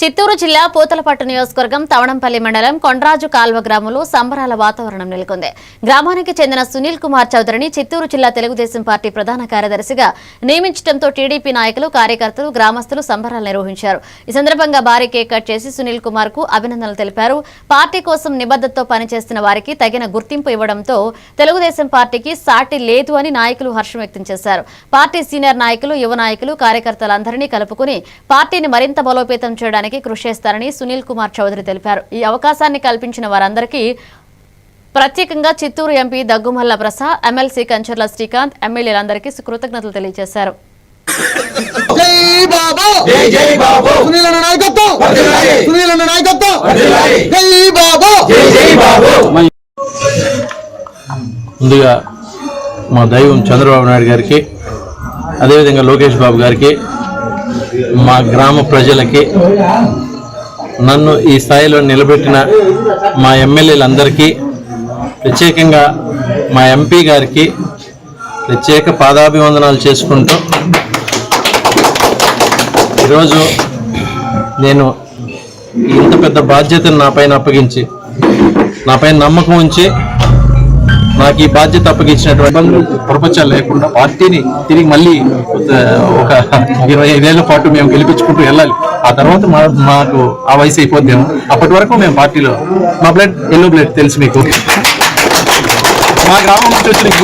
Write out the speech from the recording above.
చిత్తూరు జిల్లా పూతలపట్టు నియోజకవర్గం తవణంపల్లి మండలం కొండ్రాజు కాల్వ గ్రామంలో సంబరాల వాతావరణం నెలకొంది. గ్రామానికి చెందిన సునీల్ కుమార్ చౌదరిని చిత్తూరు జిల్లా తెలుగుదేశం పార్టీ ప్రధాన కార్యదర్శిగా నియమించడంతో టీడీపీ నాయకులు కార్యకర్తలు గ్రామస్తులు సంబరాలు నిర్వహించారు. ఈ సందర్భంగా భారీ కేక్ కట్ చేసి సునీల్ కుమార్కు అభినందనలు తెలిపారు. పార్టీ కోసం నిబద్ధతతో పనిచేస్తున్న వారికి తగిన గుర్తింపు ఇవ్వడంతో తెలుగుదేశం పార్టీకి సాటి లేదు అని నాయకులు హర్షం వ్యక్తం చేశారు. పార్టీ సీనియర్ నాయకులు యువ నాయకులు కార్యకర్తలందరినీ కలుపుకుని పార్టీని మరింత బలోపేతం చేయడానికి కృషి చేస్తారని సునీల్ కుమార్ చౌదరి తెలిపారు. ఈ అవకాశాన్ని కల్పించిన వారందరికీ ప్రత్యేకంగా చిత్తూరు ఎంపీ దగ్గుమల్ల ప్రసాద్ ఎమ్మెల్సీ కంచర్ల శ్రీకాంత్ ఎమ్మెల్యేలందరికీ కృతజ్ఞతలు తెలియజేశారు. జై బాబు! జై జై బాబు! సునీల్ అన్న నాయకత్వం! వర్ధిల్లాలి. సునీల్ అన్న నాయకత్వం! వర్ధిల్లాలి. జై బాబు! జై జై బాబు! ముందుగా మా దైవం చంద్రబాబు నాయుడు గారికి అదేవిధంగా లోకేష్ బాబు గారికి మా గ్రామ ప్రజలకి నన్ను ఈ స్థాయిలో నిలబెట్టిన మా ఎమ్మెల్యేలందరికీ ప్రత్యేకంగా మా ఎంపీ గారికి ప్రత్యేక పాదాభివందనాలు చేసుకుంటూ ఈరోజు నేను ఇంత పెద్ద బాధ్యతను నాపైన అప్పగించి నాపైన నమ్మకం ఉంచి నాకు ఈ బాధ్యత అప్పగించినటువంటి ప్రపంచాలు లేకుండా పార్టీని తిరిగి మళ్ళీ ఒక ఇరవై ఐదేళ్ళ పాటు మేము గెలిపించుకుంటూ వెళ్ళాలి. ఆ తర్వాత మా మాకు ఆ వయసు అయిపోద్దాము. అప్పటి వరకు మేము పార్టీలో మా బ్లడ్ ఎల్లో బ్లడ్ తెలుసు మీకు. మా గ్రామం నుంచి వచ్చిన ఏ